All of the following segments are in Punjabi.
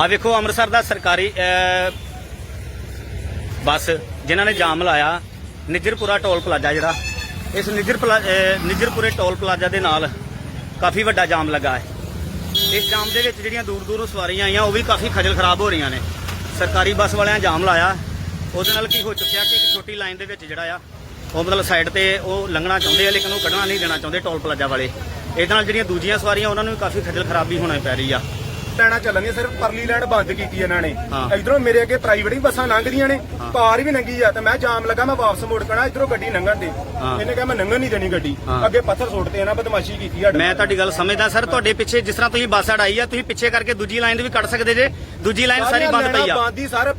ਆ ਵੇਖੋ ਅੰਮ੍ਰਿਤਸਰ ਦਾ ਸਰਕਾਰੀ ਬੱਸ ਜਿਨ੍ਹਾਂ ਨੇ ਜਾਮ ਲਾਇਆ ਨਿਜਰਪੁਰਾ ਟੋਲ ਪਲਾਜ਼ਾ ਜਿਹੜਾ ਇਸ ਨਿਜਰ ਪਲਾ- ਅਹ, ਨਿਜਰਪੁਰੇ ਟੋਲ ਪਲਾਜ਼ਾ ਦੇ ਨਾਲ ਕਾਫੀ ਵੱਡਾ ਜਾਮ ਲੱਗਾ ਹੈ। ਇਸ ਜਾਮ ਦੇ ਵਿੱਚ ਜਿਹੜੀਆਂ ਦੂਰ ਦੂਰੋਂ ਸਵਾਰੀਆਂ ਆਈਆਂ ਉਹ ਵੀ ਕਾਫੀ ਖਜਲ ਖਰਾਬ ਹੋ ਰਹੀਆਂ ਨੇ। ਸਰਕਾਰੀ ਬੱਸ ਵਾਲਿਆਂ ਜਾਮ ਲਾਇਆ। ਉਹਦੇ ਨਾਲ ਕੀ ਹੋ ਚੁੱਕਿਆ ਕਿ ਇੱਕ ਛੋਟੀ ਲਾਈਨ ਦੇ ਵਿੱਚ ਜਿਹੜਾ ਆ ਉਹ ਮਤਲਬ ਸਾਈਡ ਤੇ ਉਹ ਲੰਘਣਾ ਚਾਹੁੰਦੇ ਆ ਲੇਕਿਨ ਉਹ ਕੱਢਣਾ ਨਹੀਂ ਦੇਣਾ ਚਾਹੁੰਦੇ ਟੋਲ ਪਲਾਜ਼ਾ ਵਾਲੇ। ਇਹਦੇ ਨਾਲ ਜਿਹੜੀਆਂ ਦੂਜੀਆਂ ਸਵਾਰੀਆਂ ਉਹਨਾਂ ਨੂੰ ਵੀ ਕਾਫੀ ਖਜਲ ਖਰਾਬੀ ਹੋਣੀ ਪੈ ਰਹੀ ਆ। ਲੈਣਾ ਚੱਲਣੀਆਂ ਸਿਰਫ ਪਰਲੀ ਲੈਣ ਬੰਦ ਕੀਤੀ ਇਹਨਾਂ ਨੇ। ਇਧਰੋਂ ਮੇਰੇ ਅੱਗੇ ਪ੍ਰਾਈਵੇਟ ਹੀ ਬੱਸਾਂ ਲੰਘਦੀਆਂ ਨੇ ਪਾਰ ਵੀ ਲੰਗੀ ਆ ਤੇ ਮੈਂ ਜਾਮ ਲੱਗਾ ਮੈਂ ਵਾਪਸ ਮੁੜ ਕਣਾ ਇਧਰੋਂ ਗੱਡੀ ਲੰਘਣ ਦੇ। ਇਹਨੇ ਕਿਹਾ ਮੈਂ ਲੰਘਣ ਨਹੀਂ ਦੇਣੀ ਗੱਡੀ। ਅੱਗੇ ਪੱਥਰ ਸੁੱਟਦੇ ਇਹਨਾਂ ਬਦਮਾਸ਼ੀ ਕੀਤੀ ਸਾਡੇ ਮੈਂ। ਤੁਹਾਡੀ ਗੱਲ ਸਮਝਦਾ ਸਰ ਤੁਹਾਡੇ ਪਿੱਛੇ ਜਿਸ ਤਰ੍ਹਾਂ ਤੁਸੀਂ ਬੱਸ ਅੜਾਈ ਆ ਤੁਸੀਂ ਪਿੱਛੇ ਕਰਕੇ ਦੂਜੀ ਲਾਈਨ ਦੇ ਵੀ ਕੱਢ ਸਕਦੇ ਜੇ ਦੂਜੀ ਲਾਈਨ ਸਾਰੀ ਬੰਦ ਪਈ ਆ ਬੰਦ ਸਾਰੇ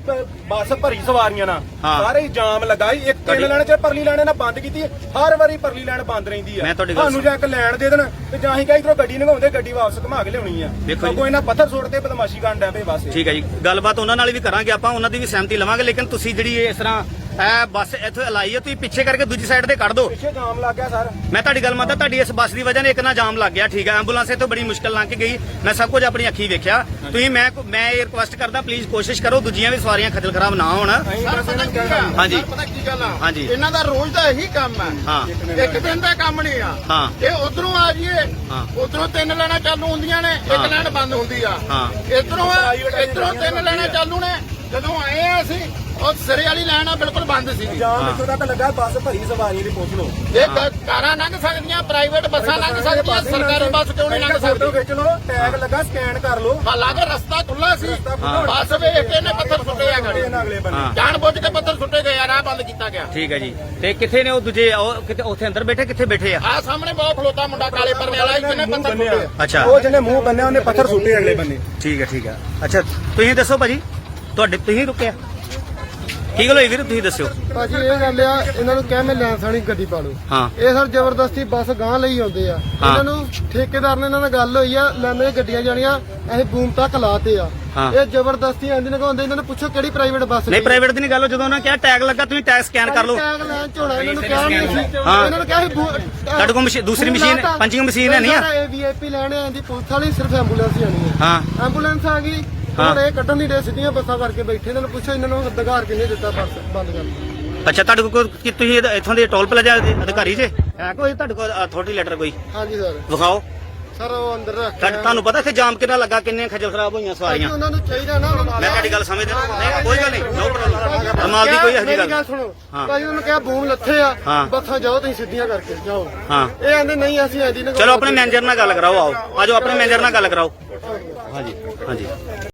ਬੱਸ ਭਰੀ ਸਵਾਰੀਆਂ ਨਾਲ। ਸਾਰੇ ਜਾਮ ਲਗਾਈ ਇੱਕ ਤਿੰਨ ਲੈਣ ਚ ਪਰਲੀ ਲੈਣ ਇਹਨਾਂ ਬੰਦ ਕੀਤੀ ਹਰ ਵਾਰੀ ਪਰਲੀ ਲੈਣ ਬੰਦ ਰਹਿੰਦੀ ਆ ਸਾਨੂੰ ਜਾਂ ਇੱਕ ਲੈਣ ਦੇ ਦੇਣ ਤੇ ਜਾਂ ਹੀ ਕਹੀ ਇਧਰੋਂ ਗੱਡੀ ਲੰਘਾਉਂਦੇ ਗੱਡੀ ਵਾਪਸ ਘੁਮਾ ਕੇ ਲਿਆਉਣੀ ਆ। ਕੋਈ ਇਹਨਾਂ ਪੱਥਰ ਸੁੱਟਦੇ ਬਦਮਾਸ਼ੀ ਕਰਨ ਡੈ ਪਏ ਬਸ ਇਹ। ਠੀਕ ਹੈ ਜੀ ਗੱਲਬਾਤ ਉਹਨਾਂ ਨਾਲ ਵੀ ਕਰਾਂਗੇ ਆਪਾਂ, ਉਹਨਾਂ ਦੀ ਵੀ ਸਹਿਮਤੀ ਲਵਾਂਗੇ, ਲੇਕਿਨ ਤੁਸੀਂ ਜਿਹੜੀ ਇਹ ਇਸ ਤਰ੍ਹਾਂ ਇਹ ਬੱਸ ਇੱਥੇ ਲਾਈ ਹੈ ਤੁਸੀਂ ਪਿੱਛੇ ਕਰਕੇ ਦੂਜੀ ਸਾਈਡ ਤੇ ਕੱਢ ਦਿਓ। ਪਿੱਛੇ ਜਾਮ ਲੱਗ ਗਿਆ ਸਰ। ਮੈਂ ਤੁਹਾਡੀ ਗੱਲ ਮੰਨਦਾ ਤੁਹਾਡੀ ਇਸ ਬੱਸ ਦੀ ਵਜ੍ਹਾ ਨਾਲ ਇੱਕ ਨਾ ਜਾਮ ਲੱਗ ਗਿਆ ਠੀਕ ਹੈ ਐਂਬੂਲੈਂਸ ਇੱਥੋਂ ਬੜੀ ਮੁਸ਼ਕਲ ਲੰਘ ਕੇ ਗਈ। ਮੈਂ ਸਭ ਕੁਝ ਆਪਣੀ ਅੱਖੀ ਵੇਖਿਆ। ਤੁਸੀਂ ਮੈਂ ਮੈਂ ਇਹ ਰਿਕੁਐਸਟ ਕਰਦਾ ਪਲੀਜ਼ ਕੋਸ਼ਿਸ਼ ਕਰੋ ਦੂਜੀਆਂ ਵੀ ਸਵਾਰੀਆਂ ਖੱਜਲ ਖਰਾਬ ਨਾ ਹੋਣ। ਸਰ ਪਤਾ ਕੀ ਆ? ਹਾਂਜੀ। ਸਰ ਪਤਾ ਕੀ ਗੱਲ ਆ? ਹਾਂਜੀ। ਇਹਨਾਂ ਦਾ ਰੋਜ਼ ਦਾ ਇਹੀ ਕੰਮ ਆ। ਹਾਂ। ਇੱਕ ਦਿਨ ਦਾ ਕੰਮ ਨਹੀਂ ਆ। ਹਾਂ। ਇਹ ਉਧਰੋਂ ਆ ਜੀਏ ਹਾਂ। ਉਧਰੋਂ ਤਿੰਨ ਲੈਣਾ ਚਾਲੂ ਹੁੰਦੀਆਂ ਨੇ ਹਾਂ। ਇੱਕ ਲੈਣ ਬੰਦ ਹੁੰਦੀ ਆ। ਹਾਂ। ਇਧਰੋਂ ਇਧਰੋਂ ਤਿੰਨ ਲੈਣਾ ਚਾਲੂ ਨੇ। ਜਦੋਂ ਆਏ ਆ ਅਸੀਂ ਉਹ ਸਿਰੇ ਵਾਲੀ ਲੈਣ ਆ ਬਿਲਕੁਲ ਬੰਦ ਸੀਗੀ। ਜਾਮ ਇੱਥੋਂ ਤੱਕ ਲੱਗਾ ਬੱਸ ਭਰੀ ਸਵਾਰੀ ਦੀ ਪੁੱਛ ਲਓ। ਇਹ ਕ- ਕਾਰਾਂ ਲੰਘ ਸਕਦੀਆਂ ਪ੍ਰਾਈਵੇਟ ਬੱਸਾਂ ਲੰਘ ਸਕਦੀਆਂ ਸਰਕਾਰੀ ਬੱਸ ਕਿਉਂ ਨਹੀਂ ਲੰਘ ਫੋਟੋ ਸਕਦੀ? ਖਿੱਚ ਲਓ ਟੈਗ ਲੱਗਾ ਸਕੈਨ ਕਰ ਲਓ। ਹਾਲਾਂਕਿ ਰਸਤਾ ਖੁੱਲਾ ਸੀ। ਬੱਸ ਵੇਖ ਕੇ ਇਹਨੇ ਪੱਥਰ ਸੁੱਟੇ ਆ ਗਾੜੀ। ਇਹਨਾਂ ਅਗਲੇ ਬੰਨੇ। ਹਾਂ। ਜਾਣ ਬੁੱਝ ਕੇ ਪੱਥਰ ਸੁੱਟੇ ਗਏ ਆ ਰਾਹ ਬੰਦ ਕੀਤਾ ਗਿਆ। ਠੀਕ ਹੈ ਜੀ। ਤੇ ਕਿੱਥੇ ਨੇ ਉਹ ਦੂਜੇ ਉਹ ਕਿਤੇ ਉੱਥੇ ਅੰਦਰ ਬੈਠੇ ਕਿੱਥੇ ਬੈਠੇ ਆ? ਆ ਸਾਹਮਣੇ ਬਹੁਤ ਖਲੋਤਾ ਮੁੰਡਾ ਕਾਲੇ ਪਰਨੇ ਵਾਲਾ ਜਿਹਨੇ ਪੱਥਰ ਸੁੱਟੇ ਆ। ਅੱਛਾ। ਉਹ ਜਿਹਨੇ ਮੂੰਹ ਬੰਨਿਆ ਉਹਨੇ ਪੱਥਰ ਸੁੱਟੇ ਅਗਲੇ ਬੰਨੇ। ਠੀਕ ਹੈ ਠੀਕ ਹੈ। ਅੱਛਾ ਤੁਸੀਂ ਦੱਸੋ ਭਾਜੀ। ਤੁਹਾਡੇ ਤੁਸੀਂ ਰੁਕਿਆ। ਕੀ ਗੱਲ ਹੋਈ ਵੀਰ ਤੁਸੀਂ ਦੱਸਿਓ। ਭਾਜੀ ਇਹ ਗੱਲ ਆ ਇਹਨਾਂ ਨੂੰ ਕਹਿ ਮੈਂ ਲੈਂਸ ਵਾਲੀ ਗੱਡੀ ਪਾ ਲਓ ਹਾਂ। ਇਹ ਸਰ ਜ਼ਬਰਦਸਤੀ ਬੱਸ ਗਾਂ ਲਈ ਆਉਂਦੇ ਆ। ਇਹਨਾਂ ਨੂੰ ਠੇਕੇਦਾਰ ਨੇ ਇਹਨਾਂ ਨਾਲ ਗੱਲ ਹੋਈ ਆ ਲੈਂਦੇ ਗੱਡੀਆਂ ਜਾਣੀਆਂ ਅਸੀਂ ਬੂਮ ਤੱਕ ਲਾਤੇ ਆ। ਇਹ ਜ਼ਬਰਦਸਤੀ ਆਂਦੀ ਨਗਾਉਂਦੇ ਇਹਨਾਂ ਨੂੰ ਪੁੱਛੋ ਕਿਹੜੀ ਪ੍ਰਾਈਵੇਟ ਬੱਸ ਨਹੀਂ ਪ੍ਰਾਈਵੇਟ ਦੀ ਨਹੀਂ ਗੱਲ ਜਦੋਂ ਉਹਨਾਂ ਨੇ ਕਿਹਾ ਟੈਗ ਲੱਗਾ ਤੁਸੀਂ ਟੈਗ ਸਕੈਨ ਕਰ ਲਓ। ਟੈਗ ਲੈਣ ਝੋਲਾ ਇਹਨਾਂ ਨੂੰ ਕਿਹਾ ਨਹੀਂ ਸੀ। ਹਾਂ। ਇਹਨਾਂ ਨੂੰ ਕਿਹਾ ਤੁਹਾਡੇ ਕੋਲ ਦੂਸਰੀ ਮਸ਼ੀਨ ਪੰਚਿੰਗ ਮਸ਼ੀਨ ਹੈ ਨਹੀਂ ਆ? ਇਹ ਵੀਆਈਪੀ ਲੈਣੇ ਆਂਦੀ ਪੁਲਿਸ ਵਾਲੀ ਸਿਰਫ ਐਂਬੂਲੈਂਸ ਹੀ ਆਣੀ ਹੈ ਹਾਂ। ਐਂਬੂਲੈਂਸ ਆ ਗਈ। ਹੁਣ ਇਹ ਕੱਢਣ ਨਹੀਂ ਦੇ ਸਿੱਧੀਆਂ ਬੱਸਾਂ ਕਰਕੇ ਬੈਠੇ ਇਹਨਾਂ ਨੂੰ ਪੁੱਛੋ ਇਹਨਾਂ ਨੂੰ ਅਧਿਕਾਰ ਕਿਹਨੇ ਦਿੱਤਾ ਬੱਸ ਬੰਦ ਕਰਨ ਦਾ। ਅੱਛਾ ਤੁਹਾਡੇ ਕੋਲ ਕੀ ਤੁਸੀਂ ਇਹਦਾ- ਇੱਥੋਂ ਦੇ ਟੋਲ ਪਲਾਜ਼ਾ ਦੇ ਅਧਿਕਾਰੀ ਜੇ? ਹੈ। ਕੋਈ ਤੁਹਾਡੇ ਕੋਲ ਅਥਾਰਟੀ ਲੈਟਰ ਕੋਈ? ਹਾਂਜੀ ਸਰ। ਵਿਖਾਓ। ਸਰ ਉਹ ਅੰਦਰ ਰੱਖ ਤੁਹਾਡੇ- ਤੁਹਾਨੂੰ ਪਤਾ ਇੱਥੇ ਜਾਮ ਕਿੰਨਾ ਲੱਗਾ ਕਿੰਨੇ ਖੱਜਲ ਖਰਾਬ ਹੋਈਆਂ ਸਵਾਰੀਆਂ? ਉਹਨਾਂ ਨੂੰ ਚਾਹੀਦਾ ਨਾ ਉਹਨਾਂ ਨੂੰ ਮੈਂ ਤੁਹਾਡੀ ਗੱਲ ਸਮਝਦਾ ਨਹੀਂ ਕੋਈ ਗੱਲ ਨਹੀਂ। ਨੋ ਪ੍ਰੋਬਲਮ ਕਮਾਲ ਦੀ ਕੋਈ ਇਹੋ ਜਿਹੀ ਗੱਲ ਸੁਣੋ। ਹਾਂ। ਭਾਜੀ ਉਹਨੂੰ ਕਿਹਾ ਬੂਮ ਲੱਥੇ ਆ। ਬੱਸਾਂ ਜਾਓ ਤੁਸੀਂ ਸਿੱਧੀਆਂ ਕਰਕੇ ਜਾਓ। ਹਾਂ। ਇਹ ਆਂਦੇ ਨਹੀਂ ਅਸੀਂ ਐਦੀ ਨਾ ਚਲੋ ਆਪਣੇ ਮੈਨੇਜਰ ਨਾਲ ਗੱਲ ਕਰਾਓ ਆਓ। ਆਜੋ ਆਪਣੇ ਮੈਨੇਜਰ ਨਾਲ ਗੱਲ ਕਰਾਓ। ਹਾਂਜੀ। ਹਾਂਜੀ।